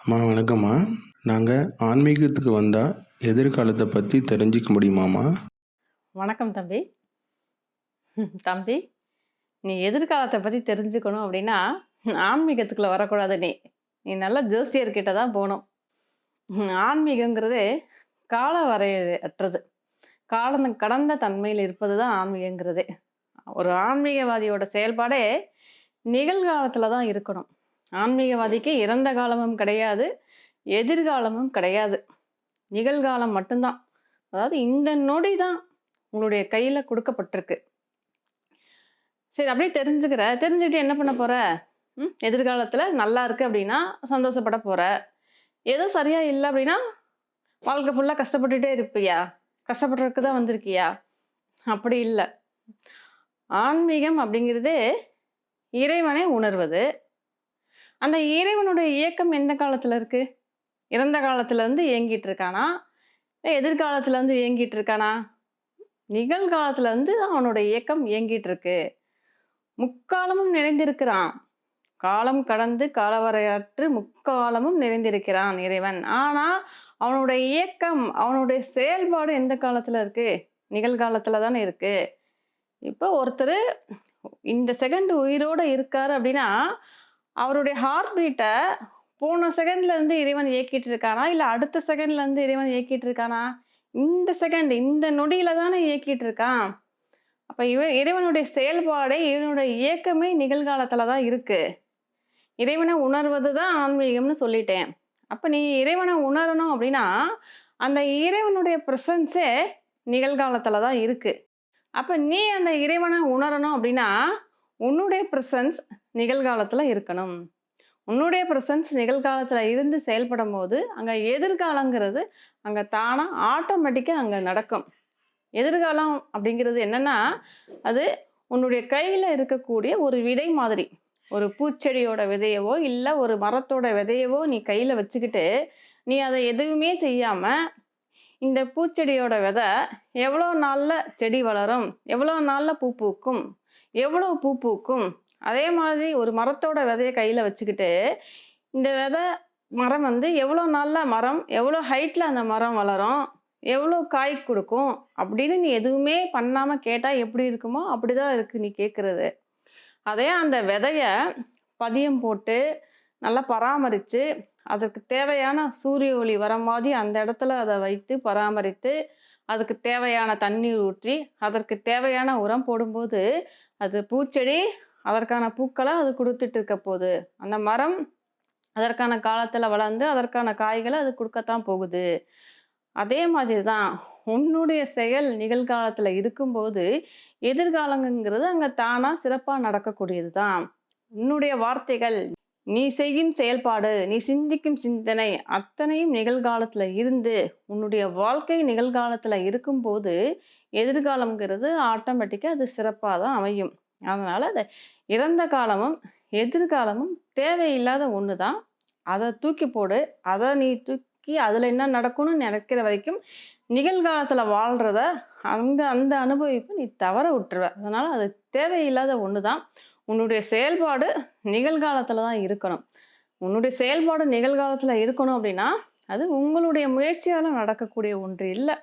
அம்மா வணக்கம்மா. நாங்கள் ஆன்மீகத்துக்கு வந்தால் எதிர்காலத்தை பற்றி தெரிஞ்சுக்க முடியுமாம்மா? வணக்கம் தம்பி. ம், தம்பி நீ எதிர்காலத்தை பற்றி தெரிஞ்சுக்கணும் அப்படின்னா ஆன்மீகத்துக்குள்ள வரக்கூடாது நீ. நீ நல்லா ஜோசியர்கிட்ட தான் போகணும். ஆன்மீகங்கிறது கால வரையற்றது. காலம் கடந்த தன்மையில் இருப்பது தான் ஆன்மீகங்கிறது. ஒரு ஆன்மீகவாதியோட செயல்பாடே நிகழ்காலத்தில் தான் இருக்கணும். ஆன்மீகவாதிக்கு இறந்த காலமும் கிடையாது எதிர்காலமும் கிடையாது. நிகழ்காலம் மட்டும்தான். அதாவது இந்த நொடி தான் உங்களுடைய கையில் கொடுக்கப்பட்டிருக்கு. சரி அப்படியே தெரிஞ்சுக்கிற தெரிஞ்சுக்கிட்டு என்ன பண்ண போற? ம் எதிர்காலத்தில் நல்லா இருக்கு அப்படின்னா சந்தோஷப்பட போற. ஏதோ சரியா இல்லை அப்படின்னா வாழ்க்கை ஃபுல்லாக கஷ்டப்பட்டுட்டே இருப்பியா? கஷ்டப்படுறதுக்கு தான் வந்திருக்கியா? அப்படி இல்லை. ஆன்மீகம் அப்படிங்கிறது இறைவனை உணர்வது. அந்த இறைவனுடைய இயக்கம் எந்த காலத்தில் இருக்குது இறந்த காலத்துலேருந்து இயங்கிட்டு இருக்கானா? இல்லை எதிர்காலத்துல இயங்கிட்டு இருக்கானா? நிகழ்காலத்துலேருந்து அவனோட இயக்கம் இயங்கிட்டு இருக்கு. முக்காலமும் நிறைந்திருக்கிறான். காலம் கடந்து காலவரையாற்று முக்காலமும் நிறைந்திருக்கிறான் இறைவன். ஆனால் அவனுடைய இயக்கம் அவனுடைய செயல்பாடு எந்த காலத்தில் இருக்குது நிகழ்காலத்தில் தானே இருக்குது இப்போ ஒருத்தர் இந்த செகண்ட் உயிரோட இருக்கார் அப்படின்னா அவருடைய ஹார்ட் பீட்டை போன செகண்ட்லேருந்து இறைவன் இயக்கிட்டு இருக்கானா இல்லை அடுத்த செகண்ட்லேருந்து இறைவன் இயக்கிட்டு இருக்கானா இந்த செகண்ட் இந்த நொடியில் தானே இயக்கிட்டு இருக்கான் அப்போ இவ இறைவனுடைய செயல்பாடே இவனுடைய இயக்கமே நிகழ்காலத்தில் தான் இருக்குது இறைவனை உணர்வது தான் ஆன்மீகம்னு சொல்லிட்டேன். அப்போ நீ இறைவனை உணரணும் அப்படின்னா அந்த இறைவனுடைய ப்ரெசன்ஸே நிகழ்காலத்தில் தான் இருக்குது அப்போ நீ அந்த இறைவனை உணரணும் அப்படின்னா உன்னுடைய ப்ரெசன்ஸ் நிகழ்காலத்தில் இருக்கணும். உன்னுடைய ப்ரெசன்ஸ் நிகழ்காலத்தில் இருந்து செயல்படும் போது அங்கே எதிர்காலங்கிறது அங்கே தானாக ஆட்டோமேட்டிக்காக அங்கே நடக்கும். எதிர்காலம் அப்படிங்கிறது என்னென்னா அது உன்னுடைய கையில் இருக்கக்கூடிய ஒரு விதை மாதிரி. ஒரு பூச்செடியோட விதையவோ இல்லை ஒரு மரத்தோட விதையவோ நீ கையில் வச்சுக்கிட்டு நீ அதை எதுவுமே செய்யாமல் இந்த பூச்செடியோட விதை எவ்வளோ நாளில் செடி வளரும் எவ்வளோ நாளில் பூ பூக்கும் எவ்வளோ பூ பூக்கும் அதே மாதிரி ஒரு மரத்தோட விதையை கையில் வச்சுக்கிட்டு இந்த விதை மரம் வந்து எவ்வளோ நாளில் மரம் எவ்வளோ ஹைட்டில் அந்த மரம் வளரும் எவ்வளோ காய் கொடுக்கும் அப்படின்னு நீ எதுவுமே பண்ணாமல் கேட்டால் எப்படி இருக்குமோ அப்படி தான் இருக்குது நீ கேட்குறது அதே அந்த விதைய பதியம் போட்டு நல்லா பராமரித்து அதற்கு தேவையான சூரிய ஒளி வர மாதிரி அந்த இடத்துல அதை வைத்து பராமரித்து அதுக்கு தேவையான தண்ணீர் ஊற்றி அதற்கு தேவையான உரம் போடும்போது அது பூச்செடி அதற்கான பூக்களை அது கொடுத்துட்டு இருக்க போகுது அந்த மரம் அதற்கான காலத்தில் வளர்ந்து அதற்கான காய்களை அது கொடுக்கத்தான் போகுது. அதே மாதிரி தான் உன்னுடைய செயல் நிகழ்காலத்தில் இருக்கும்போது எதிர்காலங்கிறது அங்கே தானாக சிறப்பாக நடக்கக்கூடியது தான் உன்னுடைய வார்த்தைகள் நீ செய்யும் செயல்பாடு நீ சிந்திக்கும் சிந்தனை அத்தனையும் நிகழ்காலத்தில் இருந்து உன்னுடைய வாழ்க்கை நிகழ்காலத்தில் இருக்கும்போது எதிர்காலம்ங்கிறது ஆட்டோமேட்டிக்காக அது சிறப்பாக தான் அமையும். அதனால் அது இறந்த காலமும் எதிர்காலமும் தேவையில்லாத ஒன்று தான் அதை தூக்கி போடு. அதை நீ தூக்கி அதில் என்ன நடக்கும்னு நினைக்கிற வரைக்கும் நிகழ்காலத்தில் வாழ்கிறத அந்த அந்த அனுபவிப்பு நீ தவற விட்டுருவ. அதனால் அது தேவையில்லாத ஒன்று தான் உன்னுடைய செயல்பாடு நிகழ்காலத்தில் தான் இருக்கணும். உன்னுடைய செயல்பாடு நிகழ்காலத்தில் இருக்கணும் அப்படின்னா அது உங்களுடைய முயற்சியால் நடக்கக்கூடிய ஒன்று இல்லை.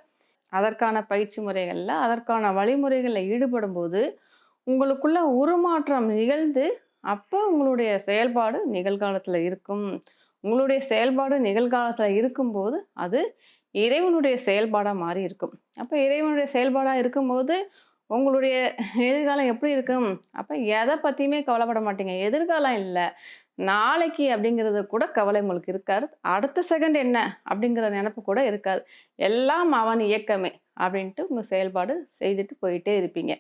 அதற்கான பயிற்சி முறைகளில் அதற்கான வழிமுறைகளில் ஈடுபடும் போது உங்களுக்குள்ள உருமாற்றம் நிகழ்ந்து அப்போ உங்களுடைய செயல்பாடு நிகழ்காலத்தில் இருக்கும். உங்களுடைய செயல்பாடு நிகழ்காலத்தில் இருக்கும்போது அது இறைவனுடைய செயல்பாடாக மாறி இருக்கும். அப்போ இறைவனுடைய செயல்பாடாக இருக்கும்போது உங்களுடைய எதிர்காலம் எப்படி இருக்கும்? அப்போ எதை பற்றியுமே கவலைப்பட மாட்டீங்க. எதிர்காலம் இல்லை. நாளைக்கு அப்படிங்கிறது கூட கவலை உங்களுக்கு இருக்காது. அடுத்த செகண்ட் என்ன? அப்படிங்கிற நினப்பு கூட இருக்காது. எல்லாம் அவன் இயக்கமே அப்படின்ட்டு உங்கள் செயல்பாடு செய்துட்டு போயிட்டே இருப்பீங்க.